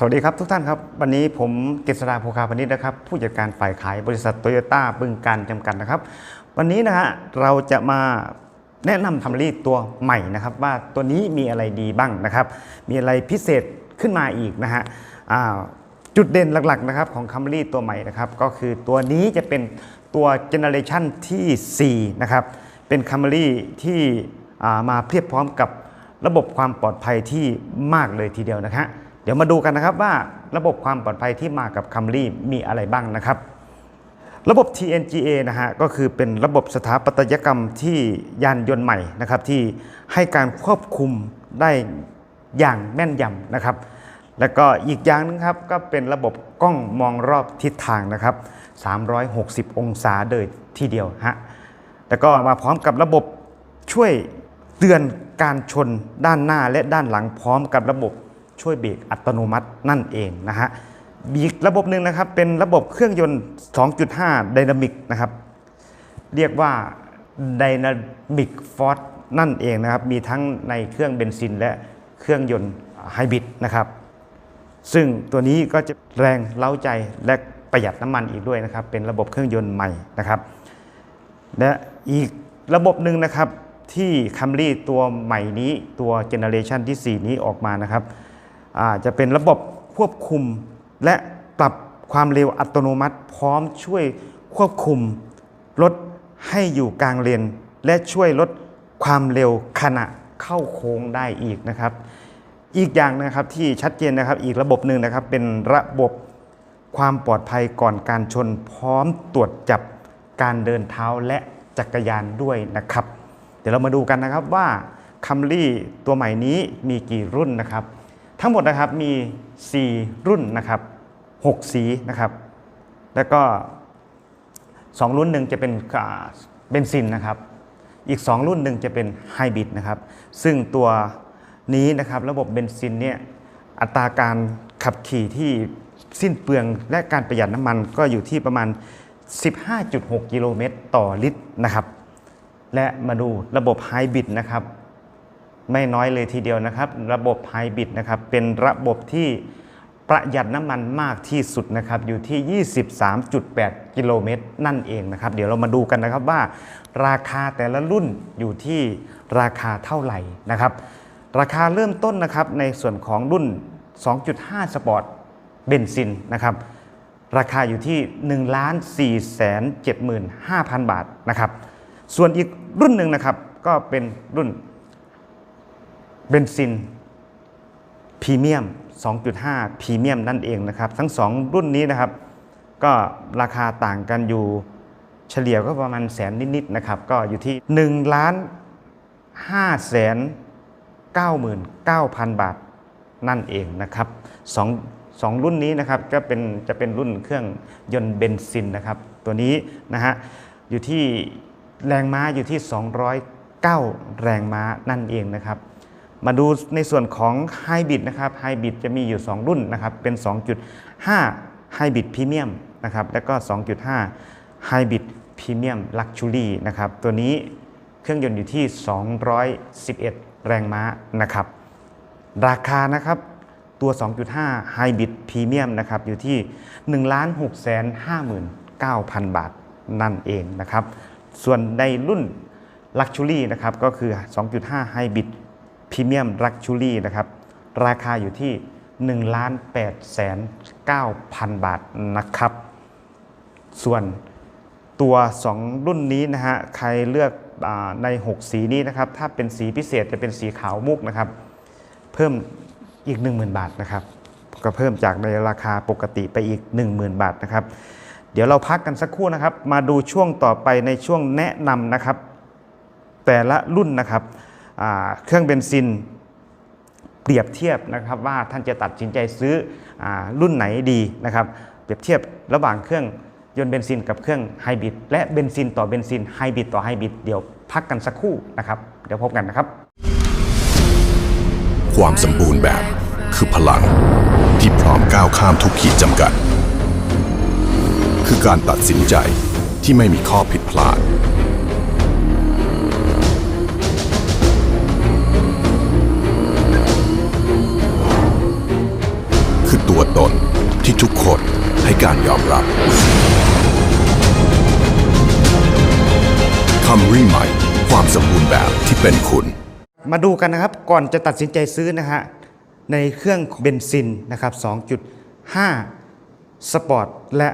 สวัสดีครับทุกท่านครับ วันนี้ผมกฤษดาภูคาพนิชนะครับ ผู้จัดการฝ่ายขายบริษัทโตโยต้าบึงการจำกัดนะครับ วันนี้นะฮะเราจะมาแนะนำคัมรี่ตัวใหม่นะครับ ว่าตัวนี้มีอะไรดีบ้างนะครับ มีอะไรพิเศษขึ้นมาอีกนะฮะจุดเด่นหลักๆนะครับของคัมรี่ตัวใหม่นะครับก็คือตัวนี้จะเป็นตัวเจเนอเรชันที่4นะครับเป็นคัมรี่ที่มาเพียบพร้อมกับระบบความปลอดภัยที่มากเลยทีเดียวนะฮะ เดี๋ยวมาดูกันนะครับว่าระบบความปลอดภัยที่มากับคัมรี่มีอะไรบ้างนะครับ ระบบ TNGA นะฮะก็คือเป็นระบบสถาปัตยกรรมที่ยานยนต์ใหม่นะครับที่ให้การควบคุมได้อย่างแม่นยำนะครับ แล้วก็อีกอย่างหนึงครับก็เป็นระบบกล้องมองรอบทิศทางนะครับ 360 องศาเลยทีเดียวฮะแล้วก็มาพร้อมกับระบบช่วยเตือนการชนด้านหน้าและด้านหลังพร้อมกับระบบ ช่วยเบรกอัตโนมัตินั่นเองนะฮะอีกระบบหนึ่งนะครับเป็นระบบเครื่องยนต์ 2.5ไดนามิกนะครับเรียกว่า Dynamic Force นั่นเองนะครับ มีทั้งในเครื่องเบนซินและเครื่องยนต์ไฮบริดนะครับ ซึ่งตัวนี้ก็จะแรงเล้าใจและประหยัดน้ำมันอีกด้วยนะครับ เป็นระบบเครื่องยนต์ใหม่นะครับ และอีกระบบหนึ่งนะครับที่คัมรี่ตัวใหม่นี้ตัวเจเนอเรชันที่ 4 นี้ออกมานะครับ จะเป็นระบบควบคุม และปรับความเร็วอัตโนมัติ พร้อมช่วยควบคุมรถให้อยู่กลางเลนและช่วยลดความเร็วขณะเข้าโค้งได้อีกนะครับ อีกอย่างนะครับที่ชัดเจนนะครับ อีกระบบหนึ่งนะครับ เป็นระบบความปลอดภัยก่อนการชน พร้อมตรวจจับการเดินเท้าและจักรยานด้วยนะครับ เดี๋ยวเรามาดูกันนะครับว่าคัมรี่ตัวใหม่นี้มีกี่รุ่นนะครับ ทั้งหมดนะครับมี 4 รุ่นนะครับ6สีนะครับ แล้วก็ 2 รุ่นหนึ่งจะเป็นอ่าเบนซินนะครับ อีก 2 รุ่นหนึ่งจะเป็นไฮบริดนะครับ ซึ่งตัวนี้นะครับระบบเบนซินเนี่ยอัตราการขับขี่ที่สิ้นเปลืองและการประหยัดน้ำมันก็อยู่ที่ประมาณ 15.6 กิโลเมตรต่อลิตรนะครับ และมาดูระบบไฮบริดนะครับ ไม่น้อยเลยทีเดียวนะครับ ระบบไฮบริดนะครับเป็นระบบที่ประหยัดน้ำมันมากที่สุดนะครับอยู่ที่ 23.8 กิโลเมตรนั่นเองนะครับ เดี๋ยวเรามาดูกันนะครับว่า ราคาแต่ละรุ่นอยู่ที่ราคาเท่าไหร่นะครับ ราคาเริ่มต้นนะครับในส่วนของรุ่น 2.5 สปอร์ตเบนซินนะครับ ราคาอยู่ที่1ล้าน4แสน75,000 บาทนะครับ ส่วนอีกรุ่นหนึ่งนะครับก็เป็นรุ่น เบนซินพรีเมียม 2.5 พรีเมียมนั่นเองนะครับ ทั้ง 2 รุ่นนี้นะครับ ก็ราคาต่างกันอยู่เฉลี่ยก็ประมาณแสนนิดๆนะครับ ก็อยู่ที่1ล้าน5แสน99,000 บาทนั่นเองนะครับสองสองรุ่นนี้นะครับก็เป็นจะเป็นรุ่นเครื่องยนต์เบนซินนะครับ ตัวนี้นะฮะอยู่ที่แรงม้าอยู่ที่ 209 แรงม้านั่นเองนะครับ มาดูในส่วนของไฮบริดนะครับไฮบริดจะมีอยู่ 2 รุ่นนะครับ เป็น 2.5ไฮบริดพรีเมียมนะครับ แล้วก็ 2.5ไฮบริดพรีเมียมลักชูรี่นะครับ ตัวนี้เครื่องยนต์อยู่ที่ 211 แรงม้านะครับ ราคานะครับตัว 2.5 Hybrid Premium นะครับ อยู่ที่ 1 6 5 9 0 0 0 บาทนั่นเองนะครับ ส่วนในรุ่น Luxury นะครับ ก็คือ 2.5 Hybrid Premium Luxury นะครับ ราคาอยู่ที่1 8 9 0 0 0บาทนะครับ ส่วนตัว 2 รุ่นนี้นะฮะ ใครเลือกอใน 6 สีนี้นะครับ ถ้าเป็นสีพิเศษจะเป็นสีขาวมุกนะครับ เพิ่มอีก 10,000 บาทนะครับ ก็เพิ่มจากในราคาปกติไปอีก 10,000 บาทนะครับ เดี๋ยวเราพักกันสักครู่นะครับ มาดูช่วงต่อไปในช่วงแนะนำนะครับ แต่ละรุ่นนะครับ เครื่องเบนซินเปรียบเทียบนะครับว่าท่านจะตัดสินใจซื้ออรุ่นไหนดีนะครับ เปรียบเทียบระหว่างเครื่องยนต์เบนซินกับเครื่องไฮบริดและเบนซินต่อเบนซินไฮบริดต่อไฮบริดเดี๋ยวพักกันสักครู่นะครับ เดี๋ยวพบกันนะครับ ความสมบูรณ์แบบคือพลังที่พร้อมก้าวข้ามทุกขีดจำกัด คือการตัดสินใจที่ไม่มีข้อผิดพลาด คือตัวตนที่ทุกคนให้การยอมรับ Camry ใหม่ ความสมบูรณ์แบบที่เป็นคุณ มาดูกันนะครับก่อนจะตัดสินใจซื้อนะฮะ ในเครื่องเบนซินนะครับ 2.5 สปอร์ต และ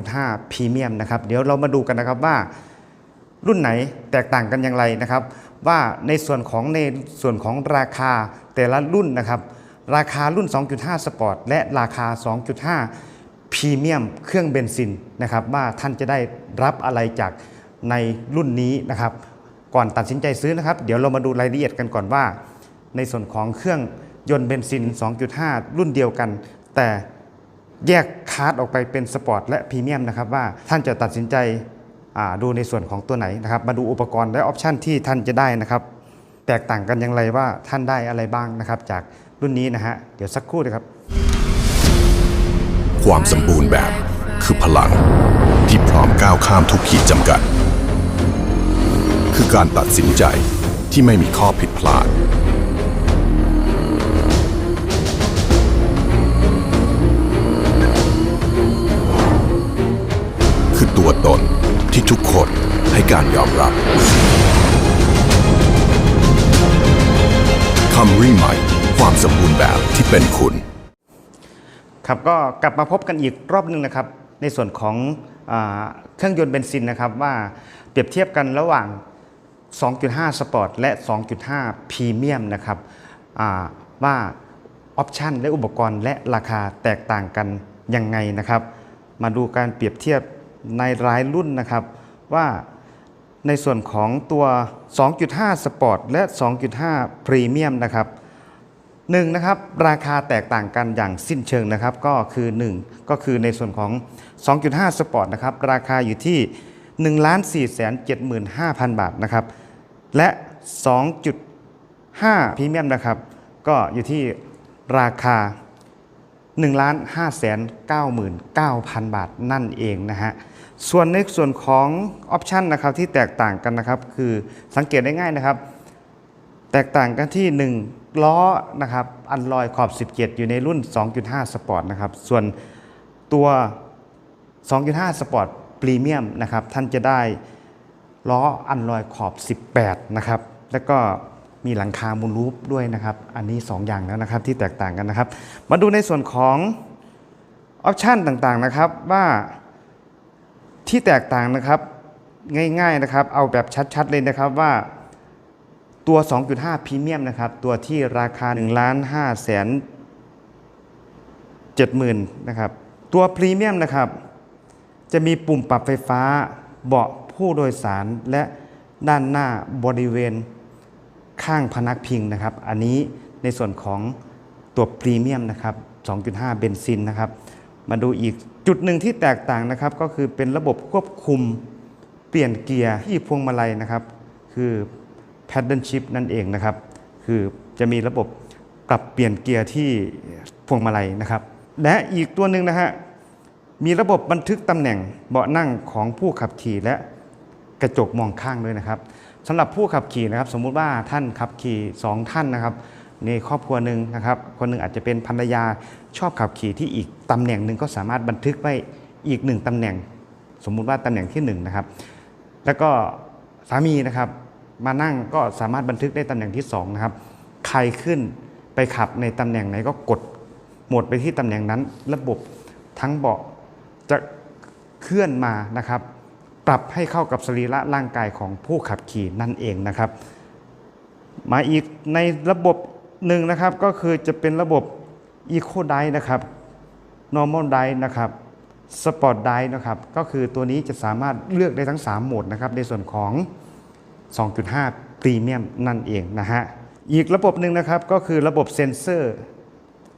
2.5 พรีเมียมนะครับ เดี๋ยวเรามาดูกันนะครับว่า รุ่นไหนแตกต่างกันอย่างไรนะครับ ว่าในส่วนของในส่วนของราคาแต่ละรุ่นนะครับ ราคารุ่น 2.5 สปอร์ตและราคา 2.5 พรีเมียมเครื่องเบนซินนะครับว่าท่านจะได้รับอะไรจากในรุ่นนี้นะครับ ก่อนตัดสินใจซื้อนะครับ เดี๋ยวเรามาดูรายละเอียดกันก่อนว่า ในส่วนของเครื่องยนต์เบนซิน 2.5 รุ่นเดียวกัน แต่แยกคาร์ดออกไปเป็นสปอร์ตและพรีเมียมนะครับว่าท่านจะตัดสินใจดูในส่วนของตัวไหนนะครับ มาดูอุปกรณ์และออปชันที่ท่านจะได้นะครับ แตกต่างกันอย่างไรว่าท่านได้อะไรบ้างนะครับ จากรุ่นนี้นะฮะเดี๋ยวสักครู่นะครับ ความสมบูรณ์แบบคือพลังที่พร้อมก้าวข้ามทุกขีดจำกัด คือการตัดสินใจที่ไม่มีข้อผิดพลาด คือตัวตนที่ทุกคนให้การยอมรับ Camry ใหม่ ความสมบูรณ์แบบที่เป็นคุณ ครับก็กลับมาพบกันอีกรอบหนึ่งนะครับ ในส่วนของอเครื่องยนต์เบนซินนะครับว่าเปรียบเทียบกันระหว่าง 2.5 สปอร์ตและ 2.5 พรีเมียมนะครับว่าออปชันและอุปกรณ์และราคาแตกต่างกันยังไงนะครับ มาดูการเปรียบเทียบในรายรุ่นนะครับว่า ในส่วนของตัว 2.5 สปอร์ตและ 2.5 พรีเมียมนะครับหนึ่งนะครับราคาแตกต่างกันอย่างสิ้นเชิงนะครับก็คือ 1 ก็คือในส่วนของ 2.5 สปอร์ตนะครับราคาอยู่ที่ 1 4 7 5 0 0 0 บาทนะครับและ 2.5 พรีเมียมนะครับก็อยู่ที่ราคา 1 5 9 9 0 0 0 บาทนั่นเองนะฮะ ส่วนในส่วนของออปชันนะครับที่แตกต่างกันนะครับ คือสังเกตได้ง่ายนะครับ แตกต่างกันที่ 1 ล้อนะครับอันลอยขอบ 17 อยู่ในรุ่น 2.5 สปอร์ตนะครับ ส่วนตัว 2.5 สปอร์ตพรีเมียมนะครับ ท่านจะได้ล้ออันลอยขอบ 18 นะครับ แล้วก็มีหลังคามูลรูปด้วยนะครับ อันนี้ 2 อย่างแล้วนะครับที่แตกต่างกันนะครับ มาดูในส่วนของออปชันต่างๆนะครับว่า ที่แตกต่างนะครับง่ายๆนะครับ เอาแบบชัดๆเลยนะครับว่าตัว 2.5พรีเมียมนะครับ ตัวที่ราคา1ล้าน5แสน70,000นะครับ ตัวพรีเมียมนะครับ จะมีปุ่มปรับไฟฟ้า เบาะผู้โดยสารและด้านหน้าบริเวณข้างพนักพิงนะครับ อันนี้ในส่วนของตัวพรีเมียมนะครับ 2.5 เบนซินนะครับ มาดูอีกจุดหนึ่งที่แตกต่างนะครับ ก็คือเป็นระบบควบคุมเปลี่ยนเกียร์ที่พวงมาลัยนะครับ คือ paddle shift นั่นเองนะครับ คือจะมีระบบปรับเปลี่ยนเกียร์ที่พวงมาลัยนะครับ และอีกตัวหนึ่งนะฮะมีระบบบันทึกตำแหน่งเบาะนั่งของผู้ขับขี่และกระจกมองข้างด้วยนะครับสำหรับผู้ขับขี่นะครับ สมมุติว่าท่านขับขี่สองท่านนะครับในครอบครัวหนึ่งนะครับ คนหนึ่งอาจจะเป็นภรรยา ชอบขับขี่ที่อีกตำแหน่งหนึ่งก็สามารถบันทึกไว้อีกหนึ่งตำแหน่ง สมมุติว่าตำแหน่งที่หนึ่งนะครับ แล้วก็สามีนะครับ มานั่งก็สามารถบันทึกได้ตำแหน่งที่สองนะครับ ใครขึ้นไปขับในตำแหน่งไหนก็กดหมดไปที่ตำแหน่งนั้น ระบบทั้งเบาะจะเคลื่อนมานะครับ ปรับให้เข้ากับสรีระร่างกายของผู้ขับขี่นั่นเองนะครับ มาอีกในระบบหนึ่งนะครับก็คือจะเป็นระบบ Eco d i นะครับ Normal d i นะครับ Sport d i นะครับ ก็คือตัวนี้จะสามารถเลือกได้ทั้ง 3 โหมดนะครับ ในส่วนของ 2.5 พรีเมียมนั่นเองนะฮะ อีกระบบหนึ่งนะครับ ก็คือระบบเซ็นเซอร์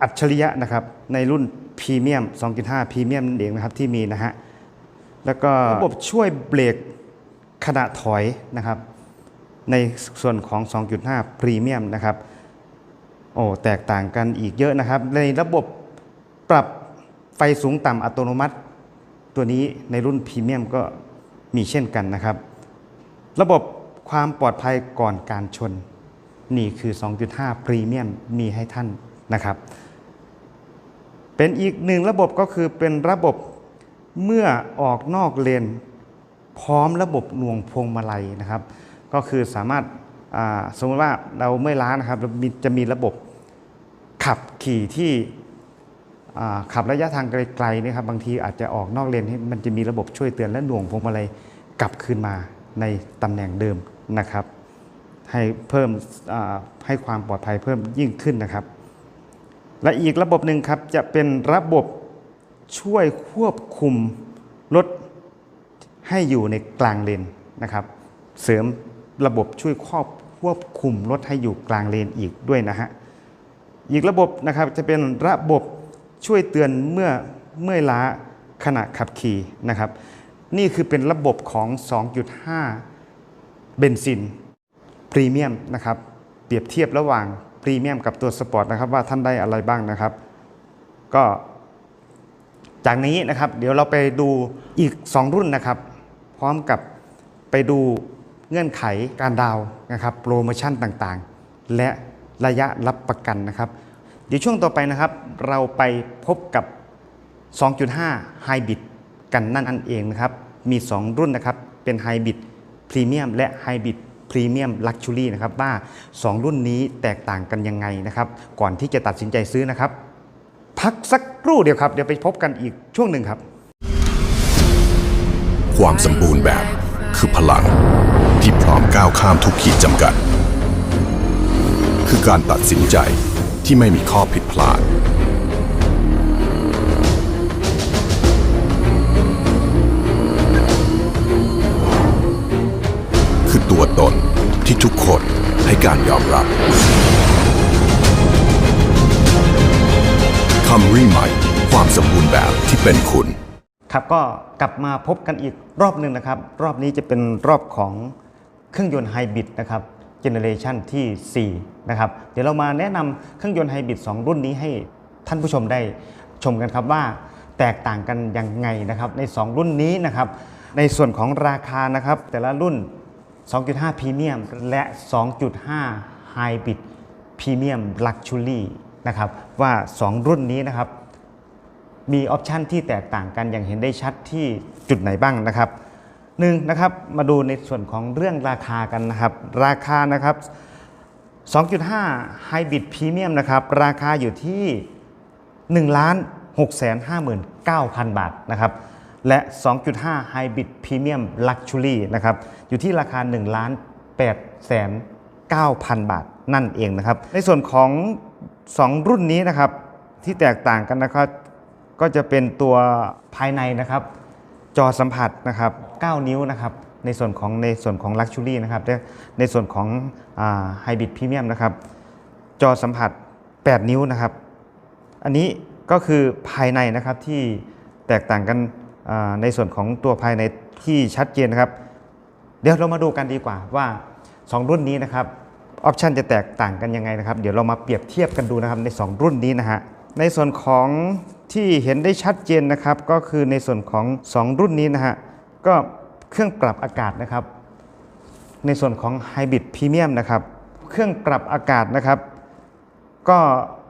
อัจฉริยะนะครับ ในรุ่นพรีเมียม 2.5 พรีเมียมนั่นเองนะครับที่มีนะฮะ แล้วก็ระบบช่วยเบรกขณะถอยนะครับ ในส่วนของ 2.5 พรีเมียมนะครับ โอ้แตกต่างกันอีกเยอะนะครับ ในระบบปรับไฟสูงต่ำอัตโนมัติ ตัวนี้ในรุ่นพรีเมียมก็มีเช่นกันนะครับ ระบบความปลอดภัยก่อนการชน นี่คือ 2.5 พรีเมียมมีให้ท่านนะครับ เป็นอีกหนึ่งระบบก็คือเป็นระบบเมื่อออกนอกเลน พร้อมระบบหน่วงพวงมาลัยนะครับ ก็คือสามารถ สมมติว่าเราไม่ล้านะครับจะมีระบบขับขี่ที่ขับระยะทางไกลๆนะครับบางทีอาจจะออกนอกเลนให้มันจะมีระบบช่วยเตือนและหน่วงพวงมาลัยกลับคืนมาในตำแหน่งเดิมนะครับ ให้เพิ่มให้ความปลอดภัยเพิ่มยิ่งขึ้นนะครับ และอีกระบบหนึ่งครับจะเป็นระบบช่วยควบคุมรถให้อยู่ในกลางเลนนะครับ เสริมระบบช่วยควบ ควบคุมรถให้อยู่กลางเลนอีกด้วยนะฮะอีกระบบนะครับจะเป็นระบบช่วยเตือนเมื่อเมื่อยล้าขณะขับขี่นะครับ นี่คือเป็นระบบของ 2.5 เบนซินพรีเมียมนะครับเปรียบเทียบระหว่างพรีเมียมกับตัวสปอร์ตนะครับว่าท่านได้อะไรบ้างนะครับ ก็จากนี้นะครับ เดี๋ยวเราไปดูอีก 2 รุ่นนะครับ พร้อมกับไปดู เงื่อนไขการดาวน์นะครับโปรโมชั่นต่างๆ และระยะรับประกันนะครับ เดี๋ยวช่วงต่อไปนะครับ เราไปพบกับ 2.5 Hybrid กันนั่นอันเองนะครับ มี 2 รุ่นนะครับ เป็น Hybrid Premium และ Hybrid Premium Luxury นะครับว่า 2 รุ่นนี้แตกต่างกันยังไงนะครับ ก่อนที่จะตัดสินใจซื้อนะครับ พักสักครู่เดียวครับ เดี๋ยวไปพบกันอีกช่วงหนึ่งครับ ความสมบูรณ์แบบคือพลัง ที่พร้อมก้าวข้ามทุกขีดจำกัด คือการตัดสินใจที่ไม่มีข้อผิดพลาด คือตัวตนที่ทุกคนให้การยอมรับคัมรี่ใหม่ความสมบูรณ์แบบที่เป็นคุณครับก็กลับมาพบกันอีกรอบหนึ่งนะครับ รอบนี้จะเป็นรอบของ เครื่องยนต์ไฮบริดนะครับเจเนเรชันที่4นะครับเดี๋ยวเรามาแนะนำเครื่องยนต์ไฮบริด2 รุ่นนี้ให้ท่านผู้ชมได้ชมกันครับว่าแตกต่างกันยังไงนะครับใน 2 รุ่นนี้นะครับในส่วนของราคานะครับแต่ละรุ่น 2.5 พรีเมียมและ 2.5 ไฮบริดพรีเมียมลักชูรี่นะครับว่า 2 รุ่นนี้นะครับมีออปชันที่แตกต่างกันอย่างเห็นได้ชัดที่จุดไหนบ้างนะครับ หนึ่งนะครับมาดูในส่วนของเรื่องราคากันนะครับ ราคานะครับ 2.5 Hybrid Premium นะครับ ราคาอยู่ที่1ล้าน6 5 9 0 0 0 บาทนะครับ และ 2.5 Hybrid Premium Luxury นะครับ อยู่ที่ราคา1ล้าน8แสน9,000 บาทนั่นเองนะครับ ในส่วนของ 2 รุ่นนี้นะครับที่แตกต่างกันนะครับ ก็จะเป็นตัวภายในนะครับ จอสัมผัสนะครับ 9 นิ้วนะครับในส่วนของในส่วนของ Luxury นะครับในส่วนของไฮบริดพรีเมียมนะครับจอสัมผัส 8 นิ้วนะครับ อันนี้ก็คือภายในนะครับที่แตกต่างกันในส่วนของตัวภายในที่ชัดเจนนะครับ เดี๋ยวเรามาดูกันดีกว่าว่า 2 รุ่นนี้นะครับออปชันจะแตกต่างกันยังไงนะครับ เดี๋ยวเรามาเปรียบเทียบกันดูนะครับใน 2 รุ่นนี้นะฮะในส่วนของ ที่เห็นได้ชัดเจนนะครับ ก็คือในส่วนของ 2 รุ่นนี้นะฮะก็เครื่องปรับอากาศนะครับ ในส่วนของ Hybrid Premium นะครับ เครื่องปรับอากาศนะครับ ก็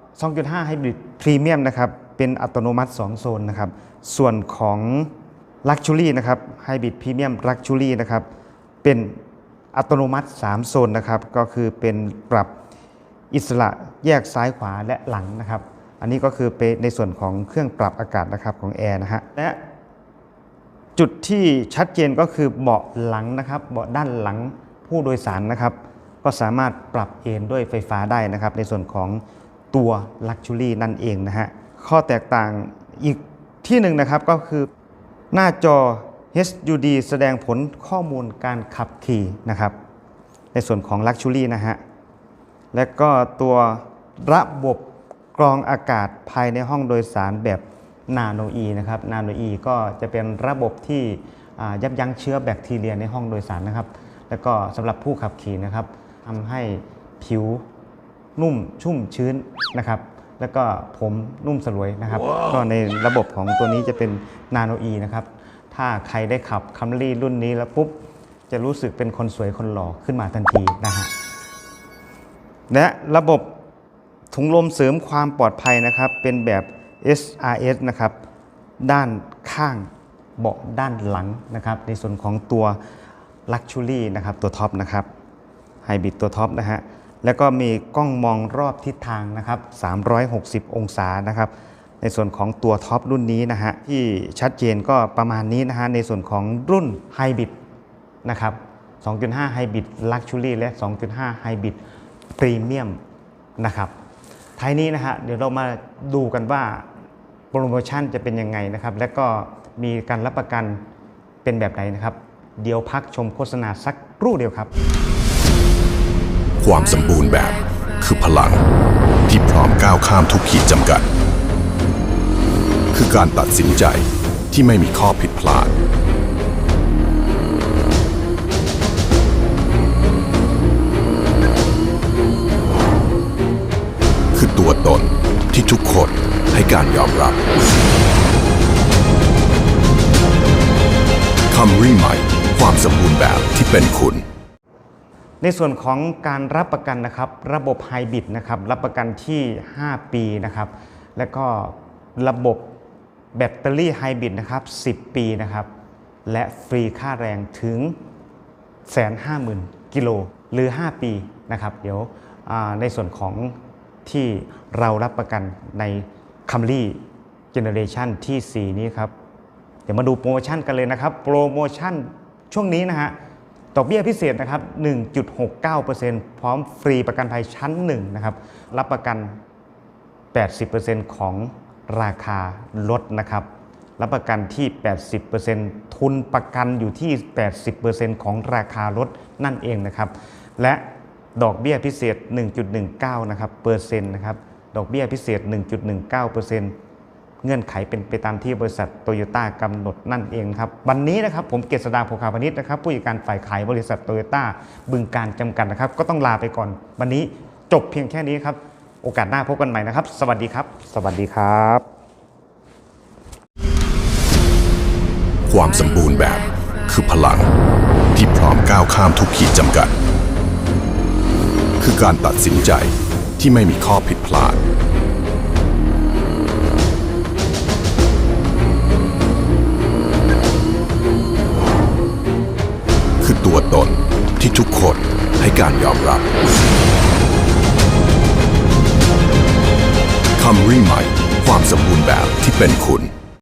2.5 Hybrid Premium นะครับ เป็นอัตโนมัติ 2 โซนนะครับ ส่วนของ Luxury นะครับ Hybrid Premium Luxury นะครับ เป็นอัตโนมัติ 3 โซนนะครับ ก็คือเป็นปรับอิสระแยกซ้ายขวาและหลังนะครับ อันนี้ก็คือเป็นในส่วนของเครื่องปรับอากาศนะครับของแอร์นะฮะและจุดที่ชัดเจนก็คือเบาะหลังนะครับ เบาะด้านหลังผู้โดยสารนะครับ ก็สามารถปรับเอนด้วยไฟฟ้าได้นะครับ ในส่วนของตัว Luxury นั่นเองนะฮะข้อแตกต่างอีกที่หนึ่งนะครับก็คือหน้าจอ HUD แสดงผลข้อมูลการขับขี่นะครับ ในส่วนของ Luxury นะฮะและก็ตัวระบบ รองอากาศภายในห้องโดยสารแบบนาโนอีนะครับนาโนอีก็จะเป็นระบบที่อ่ายับยั้งเชื้อแบคทีเรียในห้องโดยสารนะครับ แล้วก็สำหรับผู้ขับขี่นะครับทำให้ผิวนุ่มชุ่มชื้นนะครับ แล้วก็ผมนุ่มสลวยนะครับก็ในระบบของตัวนี้จะเป็นนาโนอีนะครับ ถ้าใครได้ขับคัมรี่รุ่นนี้แล้วปุ๊บ จะรู้สึกเป็นคนสวยคนหล่อขึ้นมาทันทีนะฮะและระบบ ถุงลมเสริมความปลอดภัยนะครับ เป็นแบบ SRS นะครับ ด้านข้างเบาะด้านหลังนะครับ ในส่วนของตัว Luxury นะครับ ตัวท็อปนะครับไฮบริดตัวท็อปนะฮะ แล้วก็มีกล้องมองรอบทิศทางนะครับ 360 องศานะครับ ในส่วนของตัวท็อปรุ่นนี้นะฮะ ที่ชัดเจนก็ประมาณนี้นะฮะ ในส่วนของรุ่นไฮบริดนะครับ 2.5 Hybrid Luxury และ 2.5 Hybrid Premium นะครับ ท้ายนี้นะฮะเดี๋ยวเรามาดูกันว่าโปรโมชั่นจะเป็นยังไงนะครับ และก็มีการรับประกันเป็นแบบไหนนะครับ เดี๋ยวพักชมโฆษณาสักครู่เดียวครับ ความสมบูรณ์แบบคือพลังที่พร้อมก้าวข้ามทุกขีดจำกัด คือการตัดสินใจที่ไม่มีข้อผิดพลาด ตัวตนที่ทุกคนให้การยอมรับคัมรีใหม่ความสมบูรณ์แบบที่เป็นคุณ ในส่วนของการรับประกันนะครับ ระบบไฮบริดนะครับ รับประกันที่ 5 ปีนะครับ แล้วก็ระบบแบตเตอรี่ไฮบริดนะครับ 10 ปีนะครับ และฟรีค่าแรงถึง150,000กิโลหรือ 5 ปีนะครับ เดี๋ยวในส่วนของ ที่เรารับประกันในคัมรี่เจเนอเรชันที่ 4 นี้ครับ เดี๋ยวมาดูโปรโมชั่นกันเลยนะครับ โปรโมชั่นช่วงนี้นะฮะดอกเบี้ยพิเศษนะครับ 1.69%พร้อมฟรีประกันภัยชั้น 1 นะครับ รับประกัน 80%ของราคารถนะครับ รับประกันที่ 80%ทุนประกันอยู่ที่ 80%ของราคารถนั่นเองนะครับ และ ดอกเบี้ยพิเศษ 1.19 นะครับเปอร์เซ็นต์นะครับ ดอกเบี้ยพิเศษ 1.19%เปอร์เซ็นต์เงื่อนไขเป็นไปตามที่บริษัทโตโยต้ากำหนดนั่นเองครับ วันนี้นะครับผมเกษดาโภคาพนิชนะครับ ผู้จัดการฝ่ายขายบริษัทโตโยต้าบึงการจำกัดนะครับ ก็ต้องลาไปก่อน วันนี้จบเพียงแค่นี้ครับ โอกาสหน้าพบกันใหม่นะครับ สวัสดีครับ สวัสดีครับ ความสมบูรณ์แบบคือพลังที่พร้อมก้าวข้ามทุกขีดจำกัด คือการตัดสินใจที่ไม่มีข้อผิดพลาด คือตัวตนที่ทุกคนให้การยอมรับคัมรี่ใหม่ความสมบูรณ์แบบที่เป็นคุณ